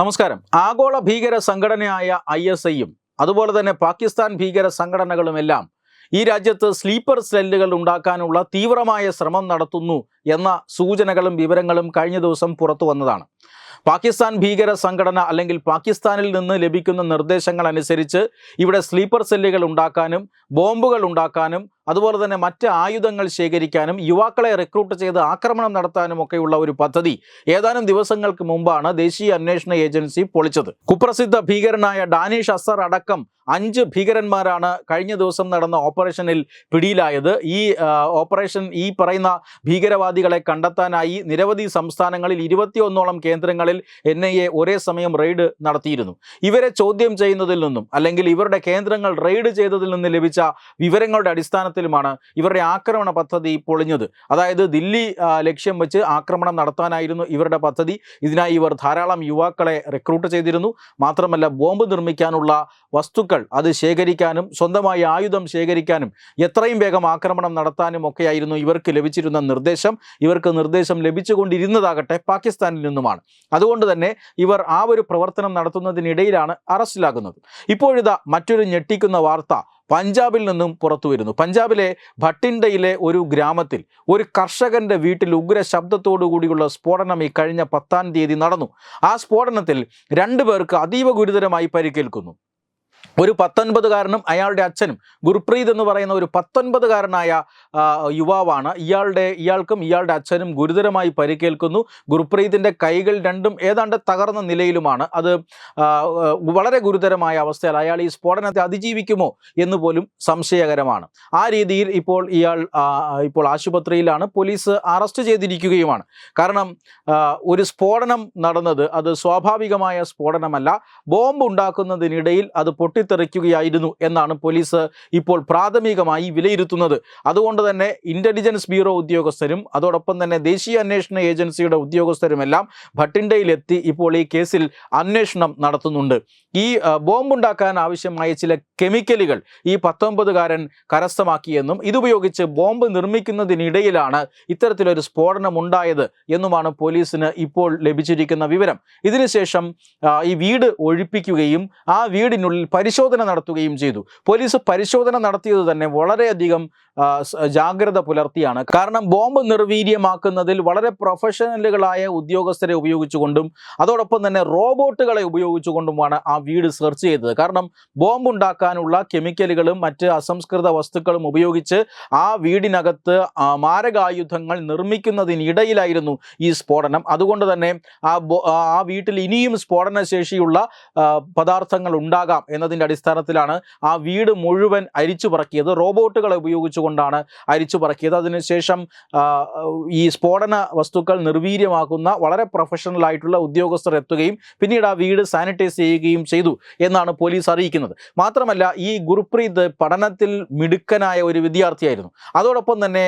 നമസ്കാരം. ആഗോള ഭീകര സംഘടനയായ ഐ എസ് ഐയും അതുപോലെ തന്നെ പാകിസ്ഥാൻ ഭീകര സംഘടനകളുമെല്ലാം ഈ രാജ്യത്ത് സ്ലീപ്പർ സെല്ലുകൾ ഉണ്ടാക്കാനുള്ള തീവ്രമായ ശ്രമം നടത്തുന്നു എന്ന സൂചനകളും വിവരങ്ങളും കഴിഞ്ഞ ദിവസം പുറത്തു വന്നതാണ്. പാകിസ്ഥാൻ ഭീകര സംഘടന അല്ലെങ്കിൽ പാകിസ്ഥാനിൽ നിന്ന് ലഭിക്കുന്ന നിർദ്ദേശങ്ങൾ അനുസരിച്ച് ഇവിടെ സ്ലീപ്പർ സെല്ലുകൾ ഉണ്ടാക്കാനും ബോംബുകൾ ഉണ്ടാക്കാനും അതുപോലെ തന്നെ മറ്റ് ആയുധങ്ങൾ ശേഖരിക്കാനും യുവാക്കളെ റിക്രൂട്ട് ചെയ്ത് ആക്രമണം നടത്താനും ഒക്കെയുള്ള ഒരു പദ്ധതി ഏതാനും ദിവസങ്ങൾക്ക് മുമ്പാണ് ദേശീയ അന്വേഷണ ഏജൻസി പൊളിച്ചത്. കുപ്രസിദ്ധ ഭീകരനായ ഡാനിഷ് അസർ അടക്കം അഞ്ച് ഭീകരന്മാരാണ് കഴിഞ്ഞ ദിവസം നടന്ന ഓപ്പറേഷനിൽ പിടിയിലായത്. ഈ ഓപ്പറേഷൻ ഈ പറയുന്ന ഭീകരവാദികളെ കണ്ടെത്താനായി നിരവധി സംസ്ഥാനങ്ങളിൽ ഇരുപത്തിയൊന്നോളം കേന്ദ്രങ്ങളിൽ എൻ ഒരേ സമയം റെയ്ഡ് നടത്തിയിരുന്നു. ഇവരെ ചോദ്യം ചെയ്യുന്നതിൽ നിന്നും അല്ലെങ്കിൽ ഇവരുടെ കേന്ദ്രങ്ങൾ റെയ്ഡ് ചെയ്തതിൽ നിന്ന് ലഭിച്ച വിവരങ്ങളുടെ അടിസ്ഥാനത്തിലുമാണ് ഇവരുടെ ആക്രമണ പദ്ധതി പൊളിഞ്ഞത്. അതായത് ദില്ലി ലക്ഷ്യം വെച്ച് ആക്രമണം നടത്താനായിരുന്നു ഇവരുടെ പദ്ധതി. ഇതിനായി ഇവർ ധാരാളം യുവാക്കളെ റിക്രൂട്ട് ചെയ്തിരുന്നു. മാത്രമല്ല ബോംബ് നിർമ്മിക്കാനുള്ള വസ്തുക്കൾ അത് ശേഖരിക്കാനും സ്വന്തമായി ആയുധം ശേഖരിക്കാനും എത്രയും വേഗം ആക്രമണം നടത്താനും ഒക്കെയായിരുന്നു ഇവർക്ക് ലഭിച്ചിരുന്ന നിർദ്ദേശം. ഇവർക്ക് നിർദ്ദേശം ലഭിച്ചുകൊണ്ടിരുന്നതാകട്ടെ പാകിസ്ഥാനിൽ നിന്നുമാണ്. അതുകൊണ്ട് തന്നെ ഇവർ ആ ഒരു പ്രവർത്തനം നടത്തുന്നതിനിടയിലാണ് അറസ്റ്റിലാകുന്നത്. ഇപ്പോഴിതാ മറ്റൊരു ഞെട്ടിക്കുന്ന വാർത്ത പഞ്ചാബിൽ നിന്നും പുറത്തു വരുന്നു. പഞ്ചാബിലെ ഭട്ടിൻഡയിലെ ഒരു ഗ്രാമത്തിൽ ഒരു കർഷകന്റെ വീട്ടിൽ ഉഗ്ര ശബ്ദത്തോടു കൂടിയുള്ള സ്ഫോടനം ഈ കഴിഞ്ഞ പത്താം തീയതി നടന്നു. ആ സ്ഫോടനത്തിൽ രണ്ടു പേർക്ക് അതീവ ഗുരുതരമായി പരിക്കേൽക്കുന്നു. ഒരു പത്തൊൻപതുകാരനും അയാളുടെ അച്ഛനും. ഗുർപ്രീത് എന്ന് പറയുന്ന ഒരു പത്തൊൻപതുകാരനായ യുവാവാണ്. ഇയാളുടെ ഇയാൾക്കും ഇയാളുടെ അച്ഛനും ഗുരുതരമായി പരിക്കേൽക്കുന്നു. ഗുർപ്രീതിന്റെ കൈകൾ രണ്ടും ഏതാണ്ട് തകർന്ന നിലയിലുമാണ്. അത് വളരെ ഗുരുതരമായ അവസ്ഥയിൽ അയാൾ ഈ സ്ഫോടനത്തെ അതിജീവിക്കുമോ എന്ന് പോലും സംശയകരമാണ്. ആ രീതിയിൽ ഇപ്പോൾ ഇയാൾ ഇപ്പോൾ ആശുപത്രിയിലാണ്. പോലീസ് അറസ്റ്റ് ചെയ്തിരിക്കുകയുമാണ്. കാരണം ഒരു സ്ഫോടനം നടന്നത് അത് സ്വാഭാവികമായ സ്ഫോടനമല്ല. ബോംബ് ഉണ്ടാക്കുന്നതിനിടയിൽ അത് പൊട്ടിത്തെറിക്കുകയായിരുന്നു എന്നാണ് പോലീസ് ഇപ്പോൾ പ്രാഥമികമായി വിലയിരുത്തുന്നത്. അതുകൊണ്ട് തന്നെ ഇന്റലിജൻസ് ബ്യൂറോ ഉദ്യോഗസ്ഥരും അതോടൊപ്പം തന്നെ ദേശീയ അന്വേഷണ ഏജൻസിയുടെ ഉദ്യോഗസ്ഥരുമെല്ലാം ഭട്ടിൻഡയിലെത്തി ഇപ്പോൾ ഈ കേസിൽ അന്വേഷണം നടത്തുന്നുണ്ട്. ഈ ബോംബുണ്ടാക്കാൻ ആവശ്യമായ ചില കെമിക്കലുകൾ ഈ പത്തൊമ്പതുകാരൻ കരസ്ഥമാക്കിയെന്നും ഇതുപയോഗിച്ച് ബോംബ് നിർമ്മിക്കുന്നതിനിടയിലാണ് ഇത്തരത്തിലൊരു സ്ഫോടനം ഉണ്ടായത് എന്നുമാണ് പോലീസിന് ഇപ്പോൾ ലഭിച്ചിരിക്കുന്ന വിവരം. ഇതിനുശേഷം ഈ വീട് ഒഴിപ്പിക്കുകയും ആ വീടിനുള്ളിൽ പരിശോധന നടത്തുകയും ചെയ്തു. പോലീസ് പരിശോധന നടത്തിയത് തന്നെ വളരെയധികം ജാഗ്രത പുലർത്തിയാണ്. കാരണം ബോംബ് നിർവീര്യമാക്കുന്നതിൽ വളരെ പ്രൊഫഷണലുകളായ ഉദ്യോഗസ്ഥരെ ഉപയോഗിച്ചുകൊണ്ടും അതോടൊപ്പം തന്നെ റോബോട്ടുകളെ ഉപയോഗിച്ചുകൊണ്ടുമാണ് ആ വീട് സെർച്ച് ചെയ്തത്. കാരണം ബോംബ് ഉണ്ടാക്കാനുള്ള കെമിക്കലുകളും മറ്റ് അസംസ്കൃത വസ്തുക്കളും ഉപയോഗിച്ച് ആ വീടിനകത്ത് മാരകായുധങ്ങൾ നിർമ്മിക്കുന്നതിനിടയിലായിരുന്നു ഈ സ്ഫോടനം. അതുകൊണ്ട് തന്നെ ആ ആ വീട്ടിൽ ഇനിയും സ്ഫോടനശേഷിയുള്ള പദാർത്ഥങ്ങൾ ഉണ്ടാകാം എന്നതിന്റെ അടിസ്ഥാനത്തിലാണ് ആ വീട് മുഴുവൻ അരിച്ചു പറക്കിയത് റോബോട്ടുകളെ ഉപയോഗിച്ചുകൊണ്ടാണ് അരിച്ചു പറക്കിയത്. അതിനുശേഷം ഈ സ്ഫോടന വസ്തുക്കൾ നിർവീര്യമാക്കുന്ന വളരെ പ്രൊഫഷണൽ ആയിട്ടുള്ള ഉദ്യോഗസ്ഥർ എത്തുകയും പിന്നീട് ആ വീട് സാനിറ്റൈസ് ചെയ്യുകയും ചെയ്തു എന്നാണ് പോലീസ് അറിയിക്കുന്നത്. മാത്രമല്ല ഈ ഗുർപ്രീത് പഠനത്തിൽ മിടുക്കനായ ഒരു വിദ്യാർത്ഥിയായിരുന്നു. അതോടൊപ്പം തന്നെ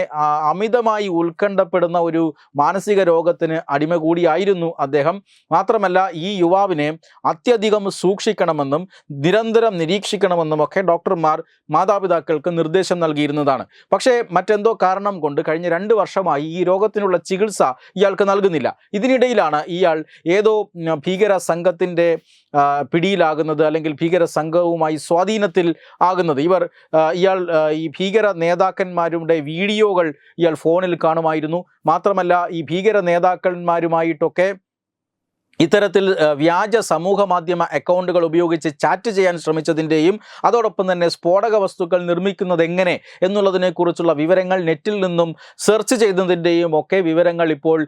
അമിതമായി ഉത്കണ്ഠപ്പെടുന്ന ഒരു മാനസിക രോഗത്തിന് അടിമ കൂടിയായിരുന്നു അദ്ദേഹം. മാത്രമല്ല ഈ യുവാവിനെ അത്യധികം സൂക്ഷിക്കണമെന്നും നിരന്തരം നിരീക്ഷിക്കണമെന്നും ഒക്കെ ഡോക്ടർമാർ മാതാപിതാക്കൾക്ക് നിർദ്ദേശം നൽകിയിരുന്നതാണ്. പക്ഷേ മറ്റെന്തോ കാരണം കൊണ്ട് കഴിഞ്ഞ രണ്ട് വർഷമായി ഈ രോഗത്തിനുള്ള ചികിത്സ ഇയാൾക്ക് നൽകുന്നില്ല. ഇതിനിടയിലാണ് ഇയാൾ ഏതോ ഭീകര സംഘത്തിന്റെ പിടിയിലാകുന്നത് അല്ലെങ്കിൽ ഭീകര സംഘവുമായി സ്വാധീനത്തിൽ ആകുന്നത്. ഇവർ ഇയാൾ ഈ ഭീകര നേതാക്കന്മാരുടെ വീഡിയോകൾ ഇയാൾ ഫോണിൽ കാണുമായിരുന്നു. മാത്രമല്ല ഈ ഭീകര നേതാക്കന്മാരുമായിട്ടൊക്കെ ഇത്തരത്തിൽ വ്യാജ സമൂഹ മാധ്യമ അക്കൗണ്ടുകൾ ഉപയോഗിച്ച് ചാറ്റ് ചെയ്യാൻ ശ്രമിച്ചതിന്റെയും അതോടൊപ്പം തന്നെ സ്ഫോടക വസ്തുക്കൾ നിർമ്മിക്കുന്നത് എങ്ങനെ എന്നുള്ളതിനെക്കുറിച്ചുള്ള വിവരങ്ങൾ നെറ്റിൽ നിന്നും സെർച്ച് ചെയ്തതിന്റെയും ഒക്കെ വിവരങ്ങൾ ഇപ്പോൾ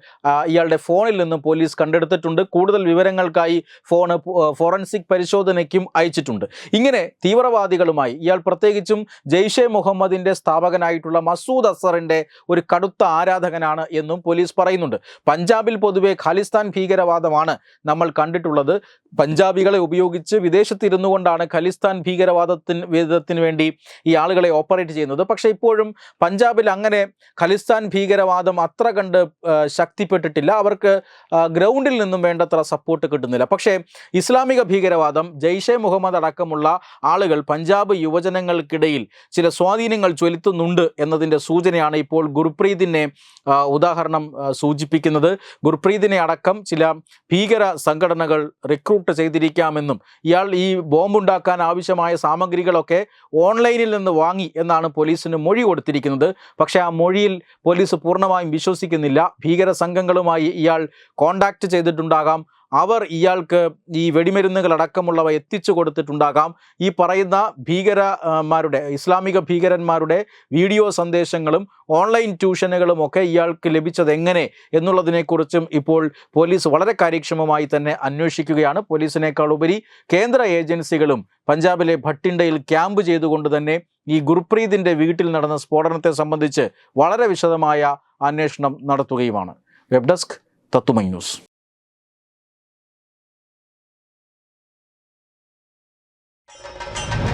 ഇയാളുടെ ഫോണിൽ നിന്നും പോലീസ് കണ്ടെടുത്തിട്ടുണ്ട്. കൂടുതൽ വിവരങ്ങൾക്കായി ഫോണ് ഫോറൻസിക് പരിശോധനയ്ക്കും അയച്ചിട്ടുണ്ട്. ഇങ്ങനെ തീവ്രവാദികളുമായി ഇയാൾ പ്രത്യേകിച്ചും ജെയ്ഷെ മുഹമ്മദിന്റെ സ്ഥാപകനായിട്ടുള്ള മസൂദ് അസറിന്റെ ഒരു കടുത്ത ആരാധകനാണ് എന്നും പോലീസ് പറയുന്നുണ്ട്. പഞ്ചാബിൽ പൊതുവെ ഖാലിസ്ഥാൻ ഭീകരവാദമാണ് നമ്മൾ കണ്ടിട്ടുള്ളത്. പഞ്ചാബികളെ ഉപയോഗിച്ച് വിദേശത്തിരുന്നു കൊണ്ടാണ് ഖലിസ്ഥാൻ ഭീകരവാദത്തിന് വിധത്തിന് വേണ്ടി ഈ ആളുകളെ ഓപ്പറേറ്റ് ചെയ്യുന്നത്. പക്ഷേ ഇപ്പോഴും പഞ്ചാബിൽ അങ്ങനെ ഖലിസ്ഥാൻ ഭീകരവാദം അത്ര കണ്ട് ശക്തിപ്പെട്ടിട്ടില്ല. അവർക്ക് ഗ്രൗണ്ടിൽ നിന്നും വേണ്ടത്ര സപ്പോർട്ട് കിട്ടുന്നില്ല. പക്ഷേ ഇസ്ലാമിക ഭീകരവാദം ജെയ്ഷെ മുഹമ്മദ് അടക്കമുള്ള ആളുകൾ പഞ്ചാബ് യുവജനങ്ങൾക്കിടയിൽ ചില സ്വാധീനങ്ങൾ ചൊലുത്തുന്നുണ്ട് എന്നതിന്റെ സൂചനയാണ് ഇപ്പോൾ ഗുർപ്രീതിനെ ഉദാഹരണം സൂചിപ്പിക്കുന്നത്. ഗുർപ്രീതിനെ അടക്കം ചില ഭീകര സംഘടനകൾ റിക്രൂട്ട് ചെയ്തിരിക്കാമെന്നും ഇയാൾ ഈ ബോംബുണ്ടാക്കാൻ ആവശ്യമായ സാമഗ്രികളൊക്കെ ഓൺലൈനിൽ നിന്ന് വാങ്ങി എന്നാണ് പോലീസിന് മൊഴി കൊടുത്തിരിക്കുന്നത്. പക്ഷേ ആ മൊഴിയിൽ പോലീസ് പൂർണമായും വിശ്വസിക്കുന്നില്ല. ഭീകര സംഘങ്ങളുമായി ഇയാൾ കോണ്ടാക്ട് ചെയ്തിട്ടുണ്ടാകാം. അവർ ഇയാൾക്ക് ഈ വെടിമരുന്നുകൾ അടക്കമുള്ളവ എത്തിച്ചു കൊടുത്തിട്ടുണ്ടാകാം. ഈ പറയുന്ന ഭീകരമാരുടെ ഇസ്ലാമിക ഭീകരന്മാരുടെ വീഡിയോ സന്ദേശങ്ങളും ഓൺലൈൻ ട്യൂഷനുകളും ഒക്കെ ഇയാൾക്ക് ലഭിച്ചത് എങ്ങനെ എന്നുള്ളതിനെക്കുറിച്ചും ഇപ്പോൾ പോലീസ് വളരെ കാര്യക്ഷമമായി തന്നെ അന്വേഷിക്കുകയാണ്. പോലീസിനേക്കാൾ ഉപരി കേന്ദ്ര ഏജൻസികളും പഞ്ചാബിലെ ഭട്ടിണ്ടയിൽ ക്യാമ്പ് ചെയ്തുകൊണ്ട് തന്നെ ഈ ഗുർപ്രീതിന്റെ വീട്ടിൽ നടന്ന സ്ഫോടനത്തെ സംബന്ധിച്ച് വളരെ വിശദമായ അന്വേഷണം നടത്തുകയുമാണ്. വെബ് ഡെസ്ക് തത്തുമൈ ന്യൂസ്.